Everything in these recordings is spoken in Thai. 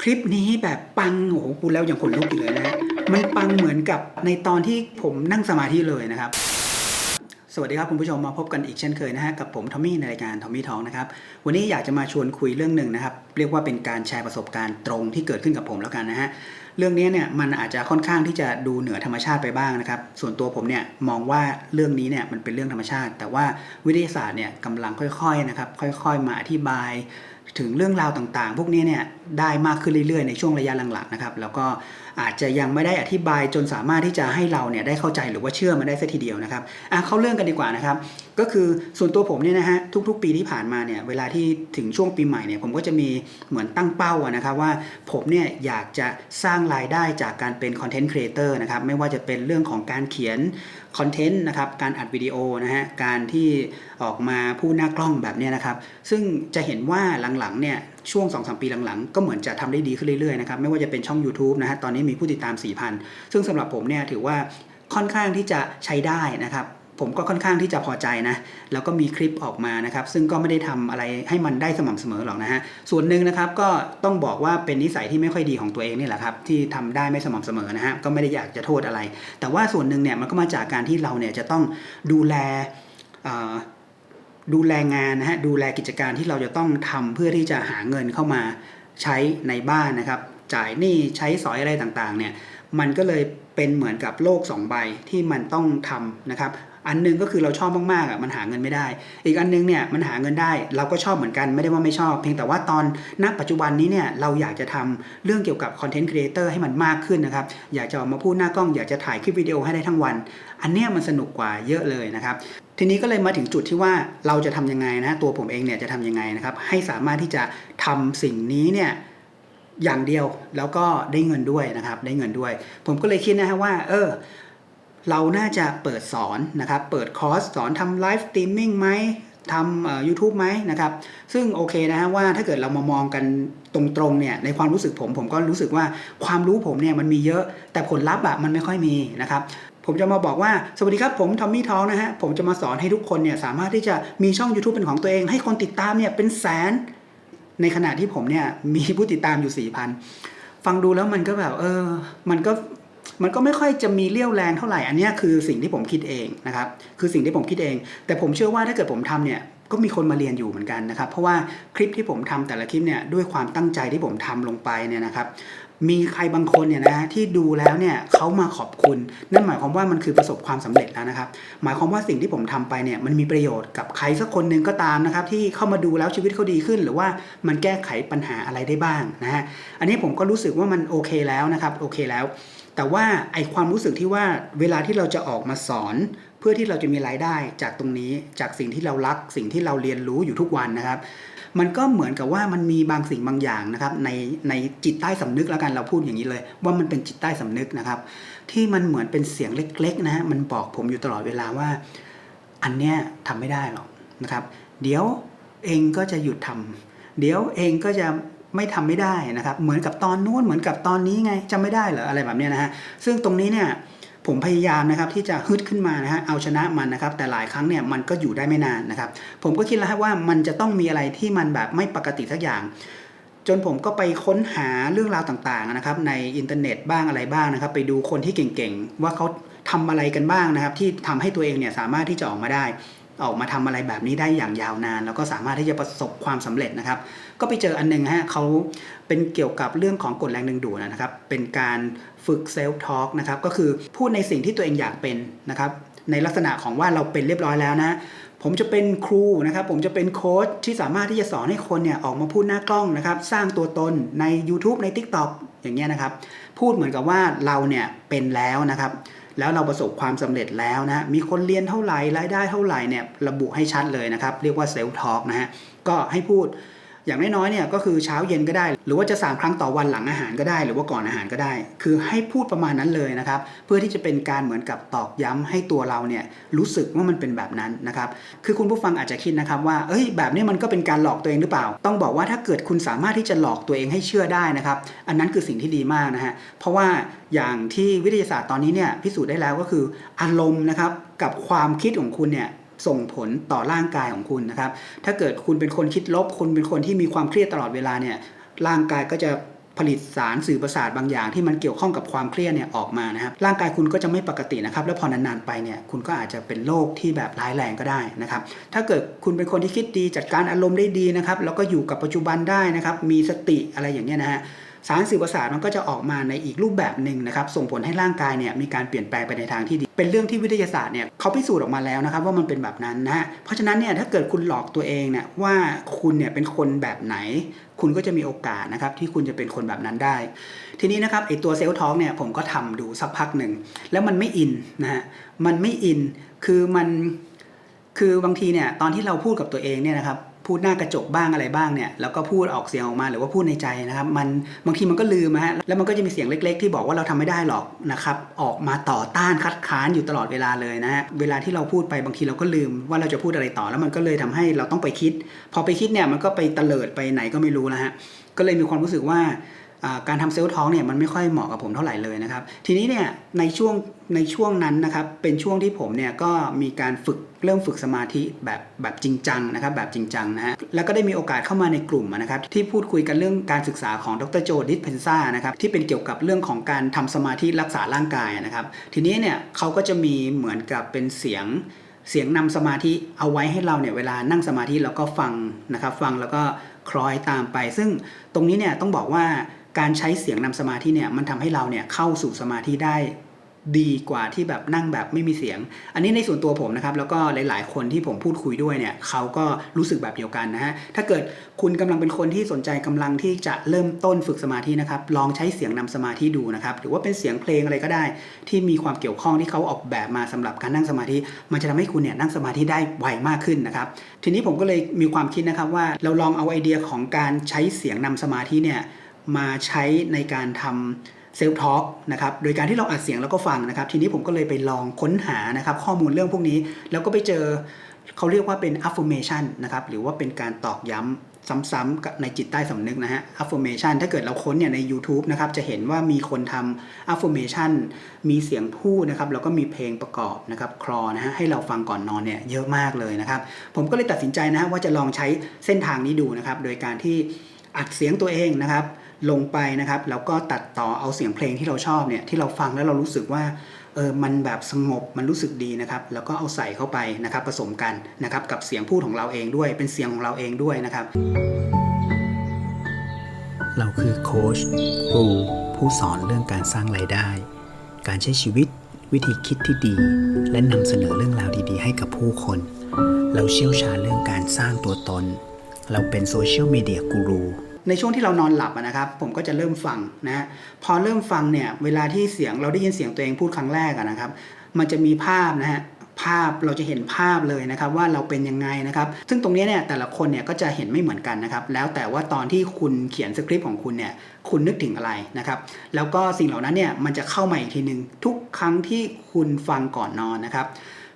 คลิปนี้แบบปังโอ้โหพูดแล้วยังขนลุกอยู่เลยนะฮะมันปังเหมือนกับในตอนที่ผมนั่งสมาธิเลยนะครับ สวัสดีครับคุณผู้ชมมาพบกันอีกเช่นเคยนะฮะกับผมทอมมี่ในรายการทอมมี่ทองนะครับ วันนี้อยากจะมาชวนคุยเรื่องหนึ่งนะครับ เรียกว่าเป็นการแชร์ประสบการณ์ตรงที่เกิดขึ้นกับผมแล้วกันนะฮะเรื่องนี้เนี่ยมันอาจจะค่อนข้างที่จะดูเหนือธรรมชาติไปบ้างนะครับ ส่วนตัวผมเนี่ยมองว่าเรื่องนี้เนี่ยมันเป็นเรื่องธรรมชาติ แต่ว่าวิทยาศาสตร์เนี่ยกำลังค่อยๆนะครับค่อย ๆ มาอธิบาย ถึงเรื่องราวต่างๆ พวกนี้เนี่ยได้มากขึ้นเรื่อยๆ ในช่วงระยะหลังๆนะครับแล้วก็อาจจะยังไม่ได้อธิบายจนสามารถที่จะให้เราเนี่ยได้เข้าใจหรือว่าเชื่อมันได้สัทีเดียวนะครับอะเข้าเรื่องกันดีกว่านะครับ ก็คือส่วนตัวผมเนี่ยนะฮะทุกๆ ปีที่ผ่านมาเนี่ยเวลาที่ถึงช่วงปีใหม่เนี่ยผมก็จะมีเหมือนตั้งเป้าอะนะครับว่าผมเนี่ยอยากจะสร้างรายได้จากการเป็นคอนเทนต์ครีเอเตอร์นะครับไม่ว่าจะเป็นเรื่องของการเขียน คอนเทนต์นะครับการอัดวิดีโอนะฮะการที่ออกมาพูดหน้ากล้องแบบนี้นะครับ ซึ่งจะเห็นว่าหลังๆเนี่ยช่วง 2-3 ปีหลังๆ ก็เหมือนจะทำได้ดีขึ้นเรื่อยๆนะครับไม่ว่าจะเป็นช่อง YouTube นะฮะตอนนี้มีผู้ติดตาม 4,000 ซึ่งสำหรับผมเนี่ยถือว่าค่อนข้างที่จะใช้ได้นะครับ ผมก็ค่อนข้างที่จะพอใจนะ แล้วก็มีคลิปออกมานะครับ ซึ่งก็ไม่ได้ทำอะไรให้มันได้สม่ำเสมอหรอกนะฮะ ส่วนหนึ่งนะครับก็ต้องบอกว่าเป็นนิสัยที่ไม่ค่อยดีของตัวเองนี่แหละครับ ที่ทำได้ไม่สม่ำเสมอนะฮะ ก็ไม่ได้อยากจะโทษอะไร แต่ว่าส่วนหนึ่งเนี่ยมันก็มาจากการที่เราเนี่ยจะต้องดูแลดูแลงานนะฮะ ดูแลกิจการที่เราจะต้องทำเพื่อที่จะหาเงินเข้ามาใช้ในบ้านนะครับ จ่ายหนี้ใช้สอยอะไรต่างๆ เนี่ย มันก็เลยเป็นเหมือนกับโลกสองใบที่มันต้องทำนะครับ อันหนึงก็คือเราชอบมากๆอะมันหาเงินไม่ได้ อีกอันนึงเนี่ยมันหาเงินได้ เราก็ชอบเหมือนกันไม่ได้ว่าไม่ชอบ เพียงแต่ว่าตอนณปัจจุบันนี้เนี่ยเราอยากจะทำเรื่องเกี่ยวกับคอนเทนต์ครีเอเตอร์ให้มันมากขึ้นนะครับอยากจะออกมาพูดหน้ากล้องอยากจะถ่ายคลิปวิดีโอให้ได้ทั้งวัน อันเนี้ยมันสนุกกว่าเยอะเลยนะครับทีนี้ก็เลยมาถึงจุดที่ว่าเราจะทำยังไงนะตัวผมเองเนี่ยจะทำยังไงนะครับให้สามารถที่จะทำสิ่งนี้เนี่ยอย่างเดียวแล้วก็ได้เงินด้วยนะครับได้เงินด้วย ผมก็เลยคิดนะฮะว่า เออ เราน่าจะเปิดสอนนะครับ เปิดคอร์สสอนทำไลฟ์สตรีมมิ่งไหมทำยูทูบไหมนะครับ ซึ่งโอเคนะฮะว่าถ้าเกิดเรามามองกันตรงๆเนี่ยในความรู้สึกผมผมก็รู้สึกว่าความรู้ผมเนี่ยมันมีเยอะ แต่ผลลัพธ์อะมันไม่ค่อยมีนะครับผมจะมาบอกว่าสวัสดีครับผมทอมมี่ทองนะฮะผมจะมาสอนให้ทุกคนเนี่ยสามารถที่จะมีช่อง YouTube เป็นของตัวเอง ให้คนติดตามเนี่ยเป็นแสน ในขณะที่ผมเนี่ยมีผู้ติดตามอยู่สี่พันฟังดูแล้วมันก็แบบเออ มันก็ มันก็ไม่ค่อยจะมีเรี่ยวแรงเท่าไหร่อันนี้คือสิ่งที่ผมคิดเองนะครับคือสิ่งที่ผมคิดเอง แต่ผมเชื่อว่าถ้าเกิดผมทำเนี่ยก็มีคนมาเรียนอยู่เหมือนกันนะครับ เพราะว่าคลิปที่ผมทำแต่ละคลิปเนี่ยด้วยความตั้งใจที่ผมทำลงไปเนี่ยนะครับ มีใครบางคนเนี่ยนะที่ดูแล้วเนี่ยเขามาขอบคุณ นั่นหมายความว่ามันคือประสบความสำเร็จแล้วนะครับ หมายความว่าสิ่งที่ผมทำไปเนี่ยมันมีประโยชน์กับใครสักคนหนึ่งก็ตามนะครับ ที่เข้ามาดูแล้วชีวิตเขาดีขึ้น หรือว่ามันแก้ไขปัญหาอะไรได้บ้างนะฮะอันนี้ผมก็รู้สึกว่ามันโอเคแล้วนะครับโอเคแล้ว แต่ว่าไอความรู้สึกที่ว่าเวลาที่เราจะออกมาสอน เพื่อที่เราจะมีรายได้จากตรงนี้จากสิ่งที่เรารัก สิ่งที่เราเรียนรู้อยู่ทุกวันนะครับ มันก็เหมือนกับว่ามันมีบางสิ่งบางอย่างนะครับ ในในจิตใต้สำนึกแล้วกันเราพูดอย่างนี้เลย ว่ามันเป็นจิตใต้สำนึกนะครับ ที่มันเหมือนเป็นเสียงเล็ก ๆ นะฮะมันบอกผมอยู่ตลอดเวลาว่า อันเนี้ยทำไม่ได้หรอกนะครับ เดี๋ยวเองก็จะหยุดทำเดี๋ยวเองก็จะ ไม่ทำไม่ได้นะครับ เหมือนกับตอนนู้นเหมือนกับตอนนี้ไงจำไม่ได้เหรออะไรแบบเนี้ยนะฮะซึ่งตรงนี้เนี่ยผมพยายามนะครับที่จะฮึดขึ้นมานะฮะเอาชนะมันนะครับ แต่หลายครั้งเนี่ยมันก็อยู่ได้ไม่นานนะครับ ผมก็คิดแล้วว่ามันจะต้องมีอะไรที่มันแบบไม่ปกติสักอย่าง จนผมก็ไปค้นหาเรื่องราวต่างๆนะครับ ในอินเทอร์เน็ตบ้างอะไรบ้างนะครับ ไปดูคนที่เก่งๆว่าเขาทำอะไรกันบ้างนะครับ ที่ทำให้ตัวเองเนี่ยสามารถที่จะออกมาได้ ออกมาทำอะไรแบบนี้ได้อย่างยาวนาน แล้วก็สามารถที่จะประสบความสำเร็จนะครับ ก็ไปเจออันหนึงฮะเขาเป็นเกี่ยวกับเรื่องของกฎแรงดึงดูดนะครับ เป็นการฝึกเซลฟ์ทอล์กนะครับก็คือพูดในสิ่งที่ตัวเองอยากเป็นนะครับในลักษณะของว่าเราเป็นเรียบร้อยแล้วนะ ผมจะเป็นครูนะครับ ผมจะเป็นโค้ชที่สามารถที่จะสอนให้คนเนี่ยออกมาพูดหน้ากล้องนะครับ สร้างตัวตนใน YouTube ใน TikTok อย่างเงี้ยนะครับ พูดเหมือนกับว่าเราเนี่ยเป็นแล้วนะครับ แล้วเราประสบความสำเร็จแล้วนะมีคนเรียนเท่าไหร่รายได้เท่าไหร่เนี่ยระบุให้ชัดเลยนะครับ เรียกว่าเซลล์ทอล์กนะฮะก็ให้พูด อย่างน้อยๆเนี่ยก็คือเช้าเย็นก็ได้ หรือว่าจะ 3 ครั้งต่อวันหลังอาหารก็ได้ หรือว่าก่อนอาหารก็ได้ คือให้พูดประมาณนั้นเลยนะครับเพื่อที่จะเป็นการเหมือนกับตอกย้ำให้ตัวเราเนี่ยรู้สึกว่ามันเป็นแบบนั้นนะครับคือคุณผู้ฟังอาจจะคิดนะครับว่าเอ้ยแบบนี้มันก็เป็นการหลอกตัวเองหรือเปล่า ต้องบอกว่าถ้าเกิดคุณสามารถที่จะหลอกตัวเองให้เชื่อได้นะครับอันนั้นคือสิ่งที่ดีมากนะฮะเพราะว่าอย่างที่วิทยาศาสตร์ตอนนี้เนี่ยพิสูจน์ได้แล้วก็คืออารมณ์นะครับกับความคิดของคุณเนี่ย ส่งผลต่อร่างกายของคุณนะครับ ถ้าเกิดคุณเป็นคนคิดลบ คุณเป็นคนที่มีความเครียดตลอดเวลาเนี่ย ร่างกายก็จะผลิตสารสื่อประสาทบางอย่างที่มันเกี่ยวข้องกับความเครียดเนี่ยออกมานะครับ ร่างกายคุณก็จะไม่ปกตินะครับ แล้วพอนานๆไปเนี่ยคุณก็อาจจะเป็นโรคที่แบบร้ายแรงก็ได้นะครับ ถ้าเกิดคุณเป็นคนที่คิดดีจัดการอารมณ์ได้ดีนะครับ แล้วก็อยู่กับปัจจุบันได้นะครับ มีสติอะไรอย่างเงี้ยนะฮะ สารสื่อประสาทมันก็จะออกมาในอีกรูปแบบหนึ่งนะครับส่งผลให้ร่างกายเนี่ยมีการเปลี่ยนแปลงไปในทางที่ดี เป็นเรื่องที่วิทยาศาสตร์เนี่ยเขาพิสูจน์ออกมาแล้วนะครับว่ามันเป็นแบบนั้นนะฮะเพราะฉะนั้นเนี่ยถ้าเกิดคุณหลอกตัวเองเนี่ยว่าคุณเนี่ยเป็นคนแบบไหน คุณก็จะมีโอกาสนะครับที่คุณจะเป็นคนแบบนั้นได้ ทีนี้นะครับไอตัวเซลล์ท้องเนี่ยผมก็ทำดูสักพักหนึ่งแล้วมันไม่อินนะฮะมันไม่อินคือมันคือบางทีเนี่ยตอนที่เราพูดกับตัวเองเนี่ยนะครับ พูดหน้ากระจกบ้างอะไรบ้างเนี่ยแล้วก็พูดออกเสียงออกมาหรือว่าพูดในใจนะครับ มันบางทีมันก็ลืมนะฮะแล้วมันก็จะมีเสียงเล็ก ๆ ที่บอกว่าเราทำไม่ได้หรอกนะครับออกมาต่อต้านคัดค้านอยู่ตลอดเวลาเลยนะฮะเวลาที่เราพูดไปบางทีเราก็ลืมว่าเราจะพูดอะไรต่อแล้วมันก็เลยทำให้เราต้องไปคิด พอไปคิดเนี่ยมันก็ไปเตลิดไปไหนก็ไม่รู้นะฮะก็เลยมีความรู้สึกว่าอ่า การทำเซลล์ท้องเนี่ยมันไม่ค่อยเหมาะกับผมเท่าไหร่เลยนะครับ ทีนี้เนี่ยในช่วงในช่วงนั้นนะครับเป็นช่วงที่ผมเนี่ยก็มีการฝึกเริ่มฝึกสมาธิแบบแบบจริงจังนะครับแบบจริงจังนะฮะแล้วก็ได้มีโอกาสเข้ามาในกลุ่มนะครับที่พูดคุยกันเรื่องการศึกษาของดรโจดิสเพนซ่านะครับที่เป็นเกี่ยวกับเรื่องของการทำสมาธิรักษาร่างกายนะครับ ทีนี้เนี่ยเขาก็จะมีเหมือนกับเป็นเสียงเสียงนำสมาธิเอาไว้ให้เราเนี่ยเวลานั่งสมาธิแล้วก็ฟังนะครับฟังแล้วก็คล้อยตามไป ซึ่งตรงนี้เนี่ยต้องบอกว่า การใช้เสียงนำสมาธิเนี่ยมันทำให้เราเนี่ยเข้าสู่สมาธิได้ดีกว่าที่แบบนั่งแบบไม่มีเสียง อันนี้ในส่วนตัวผมนะครับ แล้วก็หลายๆ คนที่ผมพูดคุยด้วยเนี่ยเขาก็รู้สึกแบบเดียวกันนะฮะ ถ้าเกิดคุณกำลังเป็นคนที่สนใจกำลังที่จะเริ่มต้นฝึกสมาธินะครับ ลองใช้เสียงนำสมาธิดูนะครับ หรือว่าเป็นเสียงเพลงอะไรก็ได้ ที่มีความเกี่ยวข้องที่เขาออกแบบมาสำหรับการนั่งสมาธิ มันจะทำให้คุณเนี่ยนั่งสมาธิได้ไวมากขึ้นนะครับ ทีนี้ผมก็เลยมีความคิดนะครับว่าเราลองเอาไอเดียของการใช้เสียงนำสมาธิเนี่ย มาใช้ในการทำเซลฟ์ทอล์กนะครับโดยการที่เราอัดเสียงแล้วก็ฟังนะครับ ทีนี้ผมก็เลยไปลองค้นหานะครับ ข้อมูลเรื่องพวกนี้ แล้วก็ไปเจอเขาเรียกว่าเป็น affirmation นะครับหรือว่าเป็นการตอกย้ำซ้ำๆในจิตใต้สำนึกนะฮะ affirmation ถ้าเกิดเราค้นเนี่ยใน YouTube นะครับ จะเห็นว่ามีคนทำ affirmation มีเสียงพูดนะครับ แล้วก็มีเพลงประกอบนะครับคลอนะฮะ ให้เราฟังก่อนนอนเนี่ยเยอะมากเลยนะครับ ผมก็เลยตัดสินใจนะฮะว่าจะลองใช้เส้นทางนี้ดูนะครับ โดยการที่อัดเสียงตัวเองนะครับ ลงไปนะครับแล้วก็ตัดต่อเอาเสียงเพลงที่เราชอบเนี่ยที่เราฟังแล้วเรารู้สึกว่าเออมันแบบสงบมันรู้สึกดีนะครับ แล้วก็เอาใส่เข้าไปนะครับผสมกันนะครับกับเสียงพูดของเราเองด้วย เป็นเสียงของเราเองด้วยนะครับ เราคือโค้ชครูผู้สอนเรื่องการสร้างรายได้ การใช้ชีวิต วิธีคิดที่ดี และนำเสนอเรื่องราวดีๆ ให้กับผู้คน เราเชี่ยวชาญเรื่องการสร้างตัวตน เราเป็นโซเชียลมีเดียกูรู ในช่วงที่เรานอนหลับนะครับ ผมก็จะเริ่มฟังนะพอเริ่มฟังเนี่ยเวลาที่เสียงเราได้ยินเสียงตัวเองพูดครั้งแรกนะครับ มันจะมีภาพนะฮะภาพเราจะเห็นภาพเลยนะครับว่าเราเป็นยังไงนะครับ ซึ่งตรงนี้เนี่ยแต่ละคนเนี่ยก็จะเห็นไม่เหมือนกันนะครับ แล้วแต่ว่าตอนที่คุณเขียนสคริปต์ของคุณเนี่ยคุณนึกถึงอะไรนะครับ แล้วก็สิ่งเหล่านั้นเนี่ยมันจะเข้ามาอีกทีหนึ่งทุกครั้งที่คุณฟังก่อนนอนนะครับ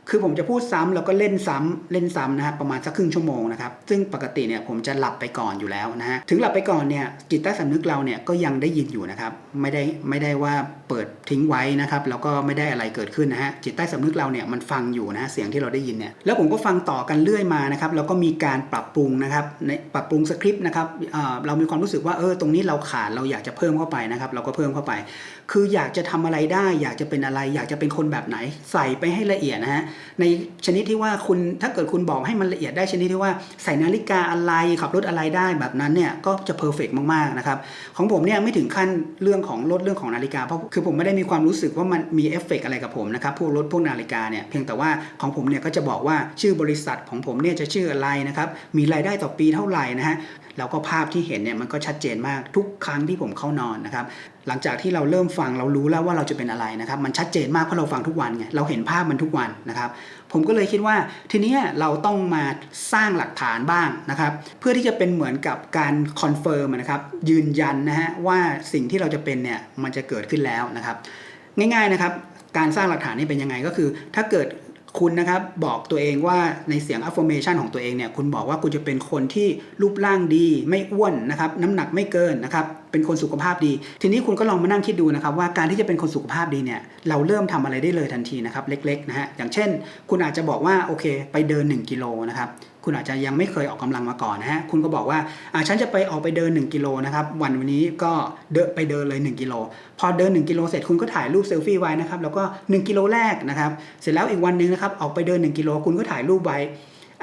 คือผมจะพูดซ้ำแล้วก็เล่นซ้ำเล่นซ้ำนะครับประมาณสักครึ่งชั่วโมงนะครับซึ่งปกติเนี่ยผมจะหลับไปก่อนอยู่แล้วนะฮะถึงหลับไปก่อนเนี่ยจิตใต้สำนึกเราเนี่ยก็ยังได้ยินอยู่นะครับไม่ได้ไม่ได้ว่าเปิดทิ้งไว้นะครับแล้วก็ไม่ได้อะไรเกิดขึ้นนะฮะจิตใต้สำนึกเราเนี่ยมันฟังอยู่นะฮะเสียงที่เราได้ยินเนี่ยแล้วผมก็ฟังต่อกันเรื่อยมานะครับแล้วก็มีการปรับปรุงนะครับในปรับปรุงสคริปต์นะครับเออเรามีความรู้สึกว่าเออตรงนี้เราขาดเราอยากจะเพิ่มเข้าไปนะครับเราก็เพิ่มเข้าไป คืออยากจะทำอะไรได้ อยากจะเป็นอะไร อยากจะเป็นคนแบบไหน ใส่ไปให้ละเอียดนะฮะในชนิดที่ว่าคุณถ้าเกิดคุณบอกให้มันละเอียดได้ชนิดที่ว่าใส่นาฬิกาอะไรขับรถอะไรได้แบบนั้นเนี่ยก็จะเพอร์เฟกมากๆนะครับของผมเนี่ยไม่ถึงขั้นเรื่องของรถเรื่องของนาฬิกาเพราะคือผมไม่ได้มีความรู้สึกว่ามันมีเอฟเฟกต์อะไรกับผมนะครับพวกรถพวกนาฬิกาเนี่ยเพียงแต่ว่าของผมเนี่ยก็จะบอกว่าชื่อบริษัทของผมเนี่ยจะชื่ออะไรนะครับมีรายได้ต่อปีเท่าไหร่นะฮะ แล้วก็ภาพที่เห็นเนี่ยมันก็ชัดเจนมากทุกครั้งที่ผมเข้านอนนะครับหลังจากที่เราเริ่มฟังเรารู้แล้วว่าเราจะเป็นอะไรนะครับมันชัดเจนมากเพราะเราฟังทุกวันไงเราเห็นภาพมันทุกวันนะครับ ผมก็เลยคิดว่าทีนี้เราต้องมาสร้างหลักฐานบ้างนะครับ เพื่อที่จะเป็นเหมือนกับการคอนเฟิร์มนะครับยืนยันนะฮะว่าสิ่งที่เราจะเป็นเนี่ยมันจะเกิดขึ้นแล้วนะครับ ง่ายๆนะครับการสร้างหลักฐานนี่เป็นยังไงก็คือ ถ้าเกิด คุณนะครับบอกตัวเองว่าในเสียง affirmation ของตัวเองเนี่ยคุณบอกว่าคุณจะเป็นคนที่รูปร่างดี ไม่อ้วนนะครับน้ำหนักไม่เกินนะครับ เป็นคนสุขภาพดี ทีนี้คุณก็ลองมานั่งคิดดูนะครับว่าการที่จะเป็นคนสุขภาพดีเนี่ยเราเริ่มทำอะไรได้เลยทันทีนะครับเล็กๆนะฮะอย่างเช่น คุณอาจจะบอกว่าโอเคไปเดิน 1 กิโลนะครับคุณอาจจะยังไม่เคยออกกำลังมาก่อนนะฮะคุณก็บอกว่าอ่าฉันจะไปออกไปเดิน 1 กิโลนะครับวันวันนี้ก็เดินไปเดินเลย 1 กิโล พอเดิน 1 กิโลเสร็จคุณก็ถ่ายรูปเซลฟี่ไว้นะครับแล้วก็ 1 กิโลแรกนะครับเสร็จแล้วอีกวันหนึงนะครับออกไปเดิน 1 กิโลคุณก็ถ่ายรูปไว้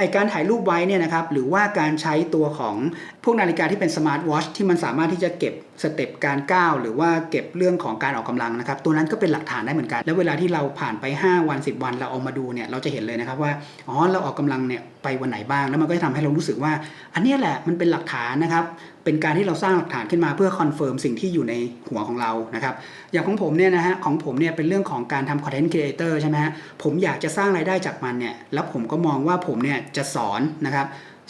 ไอการถ่ายรูปไว้เนี่ยนะครับหรือว่าการใช้ตัวของพวกนาฬิกาที่เป็นสมาร์ทวอชที่มันสามารถที่จะเก็บสเต็ปการก้าวหรือว่าเก็บเรื่องของการออกกำลังนะครับตัวนั้นก็เป็นหลักฐานได้เหมือนกัน แล้วเวลาที่เราผ่านไป 5 วัน 10 วันเราเอามาดูเนี่ยเราจะเห็นเลยนะครับว่าอ๋อเราออกกำลังเนี่ยไปวันไหนบ้าง แล้วมันก็จะทำให้เรารู้สึกว่า อันนี้แหละมันเป็นหลักฐานนะครับเป็นการที่เราสร้างหลักฐานขึ้นมาเพื่อคอนเฟิร์มสิ่งที่อยู่ในหัวของเรานะครับ อย่างของผมเนี่ยนะฮะของผมเนี่ยเป็นเรื่องของการทำคอนเทนต์ครีเอเตอร์ใช่ไหมฮะผมอยากจะสร้างรายได้จากมันเนี่ยแล้วผมก็มองว่าผมเนี่ยจะสอนนะครับ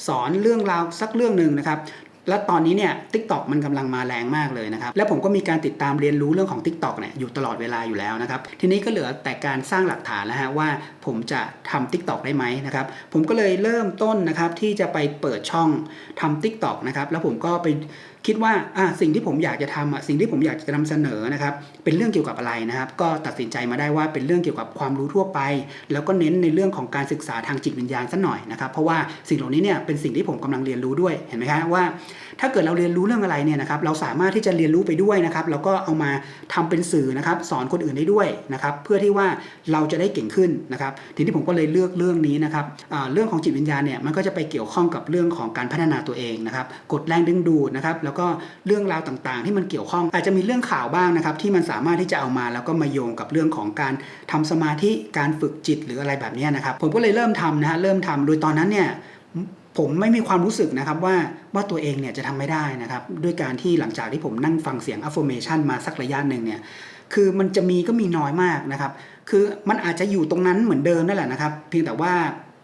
สอนเรื่องราวสักเรื่องหนึ่งนะครับ และตอนนี้เนี่ยทิกตอกมันกำลังมาแรงมากเลยนะครับ และผมก็มีการติดตามเรียนรู้เรื่องของ Tik t o กเนี่ยอยู่ตลอดเวลาอยู่แล้วนะครับ ทีนี้ก็เหลือแต่การสร้างหลักฐานแล้วฮะว่าผมจะทำ Tik t o กได้ไหมนะครับ ผมก็เลยเริ่มต้นนะครับที่จะไปเปิดช่องทำ Tik t o กนะครับ แล้วผมก็ไปคิดว่าอะสิ่งที่ผมอยากจะทำอะสิ่งที่ผมอยากจะนำเสนอนะครับเป็นเรื่องเกี่ยวกับอะไรนะครับ ก็ตัดสินใจมาได้ว่าเป็นเรื่องเกี่ยวกับความรู้ทั่วไป แล้วก็เน้นในเรื่องของการศึกษาทางจิตวิญญาณซะหน่อยนะครับเพราะว่าสิ่งเหล่านี้เนี่ยเป็นสิ่งที่ผมกำลังเรียนรู้ด้วยเห็นไหมครับว่า ถ้าเกิดเราเรียนรู้เรื่องอะไรเนี่ยนะครับเราสามารถที่จะเรียนรู้ไปด้วยนะครับแล้วก็เอามาทำเป็นสื่อนะครับสอนคนอื่นได้ด้วยนะครับเพื่อที่ว่าเราจะได้เก่งขึ้นนะครับทีนี้ผมก็เลยเลือกเรื่องนี้นะครับเรื่องของจิตวิญญาณเนี่ยมันก็จะไปเกี่ยวข้องกับเรื่องของการพัฒนาตัวเองนะครับกดแรงดึงดูดนะครับแล้วก็เรื่องราวต่างๆ ที่มันเกี่ยวข้อง อาจจะมีเรื่องข่าวบ้างนะครับที่มันสามารถที่จะเอามาแล้วก็มาโยงกับเรื่องของการทำสมาธิการฝึกจิตหรืออะไรแบบนี้นะครับผมก็เลยเริ่มทำนะฮะเริ่มทำโดยตอนนั้นเนี่ยผมไม่มีความรู้สึกนะครับว่าว่าตัวเองเนี่ยจะทำไม่ได้นะครับด้วยการที่หลังจากที่ผมนั่งฟังเสียง affirmation มาสักระยะหนึ่งเนี่ยคือมันจะมีก็มีน้อยมากนะครับ คือมันอาจจะอยู่ตรงนั้นเหมือนเดิมนั่นแหละนะครับ เพียงแต่ว่า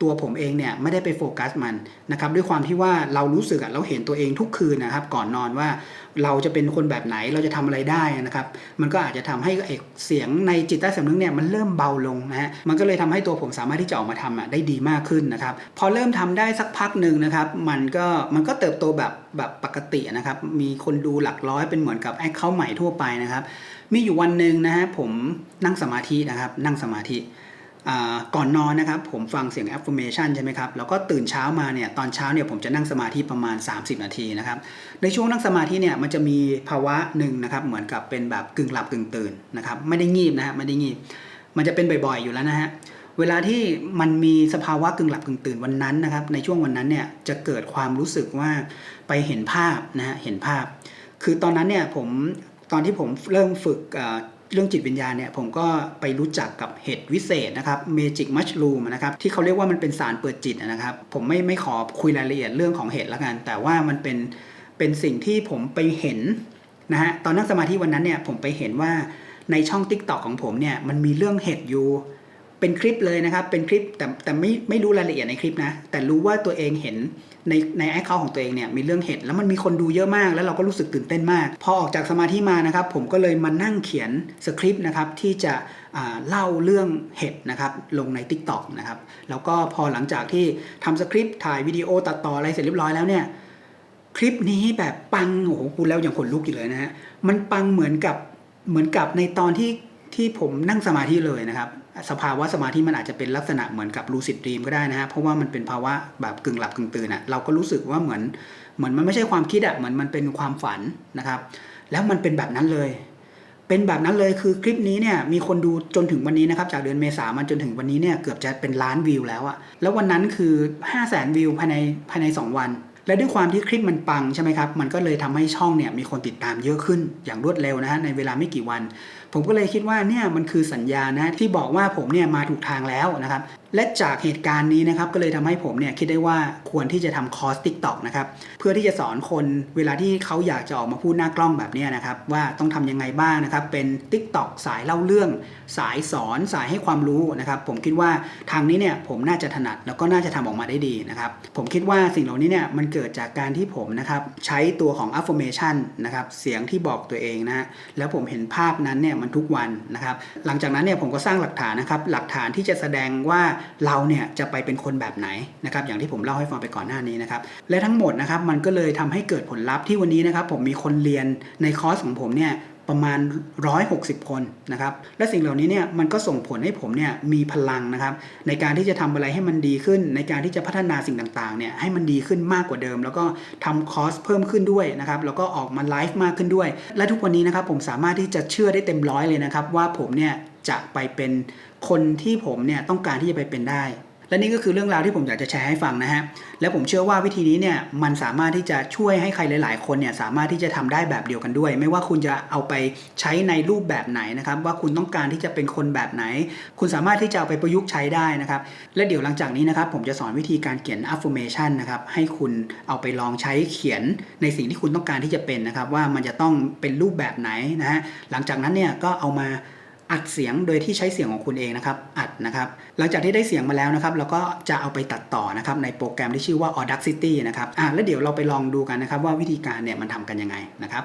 ตัวผมเองเนี่ยไม่ได้ไปโฟกัสมันนะครับด้วยความที่ว่าเรารู้สึกอะเราเห็นตัวเองทุกคืนนะครับ ก่อนนอนว่าเราจะเป็นคนแบบไหนเราจะทำอะไรได้นะครับ มันก็อาจจะทำให้ไอ้เสียงในจิตใต้สำนึกเนี่ยมันเริ่มเบาลงนะฮะมันก็เลยทำให้ตัวผมสามารถที่จะออกมาทำอะได้ดีมากขึ้นนะครับ พอเริ่มทำได้สักพักหนึ่งนะครับมันก็มันก็เติบโตแบบแบบปกตินะครับมีคนดูหลักร้อยเป็นเหมือนกับไอ้เข้าใหม่ทั่วไปนะครับมีอยู่วันหนึ่งนะฮะผมนั่งสมาธินะครับนั่งสมาธิ ก่อนนอนนะครับผมฟังเสียง affirmation ใช่ไหมครับแล้วก็ตื่นเช้ามาเนี่ยตอนเช้าเนี่ยผมจะนั่งสมาธิประมาณ 30 นาทีนะครับในช่วงนั่งสมาธิเนี่ยมันจะมีภาวะหนึ่งนะครับเหมือนกับเป็นแบบกึ่งหลับกึ่งตื่นนะครับไม่ได้งีบนะฮะไม่ได้งีบ มันจะเป็นบ่อยๆอยู่แล้วนะฮะเวลาที่มันมีสภาวะกึ่งหลับกึ่งตื่นวันนั้นนะครับในช่วงวันนั้นเนี่ยจะเกิดความรู้สึกว่าไปเห็นภาพนะฮะเห็นภาพ คือตอนนั้นเนี่ยผมตอนที่ผมเริ่มฝึก เรื่องจิตวิญญาณเนี่ยผมก็ไปรู้จักกับเห็ดวิเศษนะครับเมจิกมัชลูมนะครับที่เขาเรียกว่ามันเป็นสารเปิดจิตนะครับ ผมไม่ไม่ขอคุยรายละเอียดเรื่องของเห็ดละกัน แต่ว่ามันเป็นเป็นสิ่งที่ผมไปเห็นนะฮะตอนนั่งสมาธิวันนั้นเนี่ยผมไปเห็นว่าในช่อง t ิ k t o k ของผมเนี่ยมันมีเรื่องเห็ดอยู่ เป็นคลิปเลยนะครับ เป็นคลิปแต่แต่ไม่ไม่รู้รายละเอียดในคลิปนะ แต่รู้ว่าตัวเองเห็นในในแอคเคาท์ของตัวเองเนี่ยมีเรื่องเห็ดแล้วมันมีคนดูเยอะมาก แล้วเราก็รู้สึกตื่นเต้นมาก พอออกจากสมาธิมานะครับ ผมก็เลยมานั่งเขียนสคริปต์นะครับที่จะเล่าเรื่องเห็ดนะครับลงใน Tik t o อกนะครับแล้วก็พอหลังจากที่ทำสคริปต์ถ่ายวิดีโอตัดต่ออะไรเสร็จเรียบร้อยแล้วเนี่ยคลิปนี้แบบปังโอ้โหกูแล้วอยังขนลุกอยู่เลยนะฮะมันปังเหมือนกับเหมือนกับในตอนที่ที่ผมนั่งสมาธิเลยนะครับ สภาวะสมาธิมันอาจจะเป็นลักษณะเหมือนกับลูซิดดรีมก็ได้นะฮะเพราะว่ามันเป็นภาวะแบบกึ่งหลับกึ่งตื่นอะเราก็รู้สึกว่าเหมือนเหมือนมันไม่ใช่ความคิดอะเหมือนมันเป็นความฝันนะครับ แล้วมันเป็นแบบนั้นเลย เป็นแบบนั้นเลยคือคลิปนี้เนี่ยมีคนดูจนถึงวันนี้นะครับจากเดือนเมษามันจนถึงวันนี้เนี่ยเกือบจะเป็นล้านวิวแล้วอะแล้ววันนั้นคือ 5 0 0แสนวิวภายในภายใน 2 วันและด้วยความที่คลิปมันปังใช่ไหมครับ มันก็เลยทำให้ช่องเนี่ยมีคนติดตามเยอะขึ้นอย่างรวดเร็วนะฮะในเวลาไม่กี่วันผมก็เลยคิดว่าเนี่ยมันคือสัญญาณนะที่บอกว่าผมเนี่ยมาถูกทางแล้วนะครับและจากเหตุการณ์นี้นะครับก็เลยทำให้ผมเนี่ยคิดได้ว่าควรที่จะทำคอร์สติ๊กต็อกนะครับเพื่อที่จะสอนคนเวลาที่เขาอยากจะออกมาพูดหน้ากล้องแบบเนี้ยนะครับว่าต้องทำยังไงบ้างนะครับเป็น t ิ k t o k สายเล่าเรื่อง สายสอนสายให้ความรู้นะครับผมคิดว่าทางนี้เนี่ยผมน่าจะถนัดแล้วก็น่าจะทำออกมาได้ดีนะครับผมคิดว่าสิ่งเหล่านี้เนี่ยมันเกิดจากการที่ผมนะครับใช้ตัวของ affirmation นะครับเสียงที่บอกตัวเองนะแล้วผมเห็นภาพนั้นเนี่ยมันทุกวันนะครับ หลังจากนั้นเนี่ยผมก็สร้างหลักฐานนะครับ หลักฐานที่จะแสดงว่าเราเนี่ยจะไปเป็นคนแบบไหนนะครับ อย่างที่ผมเล่าให้ฟังไปก่อนหน้านี้นะครับ และทั้งหมดนะครับมันก็เลยทำให้เกิดผลลัพธ์ที่วันนี้นะครับ ผมมีคนเรียนในคอร์สของผมเนี่ย ประมาณ 160 คนนะครับ และสิ่งเหล่านี้เนี่ยมันก็ส่งผลให้ผมเนี่ยมีพลังนะครับ ในการที่จะทำอะไรให้มันดีขึ้น ในการที่จะพัฒนาสิ่งต่างๆเนี่ยให้มันดีขึ้นมากกว่าเดิม แล้วก็ทำคอร์สเพิ่มขึ้นด้วยนะครับ แล้วก็ออกมาไลฟ์มากขึ้นด้วย และทุกวันนี้นะครับผมสามารถที่จะเชื่อได้เต็มร้อยเลยนะครับ ว่าผมเนี่ยจะไปเป็นคนที่ผมเนี่ยต้องการที่จะไปเป็นได้ และนี่ก็คือเรื่องราวที่ผมอยากจะแชร์ให้ฟังนะฮะ และผมเชื่อว่าวิธีนี้เนี่ยมันสามารถที่จะช่วยให้ใครหลาย ๆ คนเนี่ยสามารถที่จะทำได้แบบเดียวกันด้วย ไม่ว่าคุณจะเอาไปใช้ในรูปแบบไหนนะครับว่าคุณต้องการที่จะเป็นคนแบบไหน คุณสามารถที่จะเอาไปประยุกต์ใช้ได้นะครับ และเดี๋ยวหลังจากนี้นะครับผมจะสอนวิธีการเขียน affirmation นะครับให้คุณเอาไปลองใช้เขียนในสิ่งที่คุณต้องการที่จะเป็นนะครับว่ามันจะต้องเป็นรูปแบบไหนนะฮะหลังจากนั้นเนี่ยก็เอามา อัดเสียงโดยที่ใช้เสียงของคุณเองนะครับ อัดนะครับ หลังจากที่ได้เสียงมาแล้วนะครับ เราก็จะเอาไปตัดต่อนะครับในโปรแกรมที่ชื่อว่า Audacity นะครับ อ่าแล้วเดี๋ยวเราไปลองดูกันนะครับว่าวิธีการเนี่ยมันทำกันยังไงนะครับ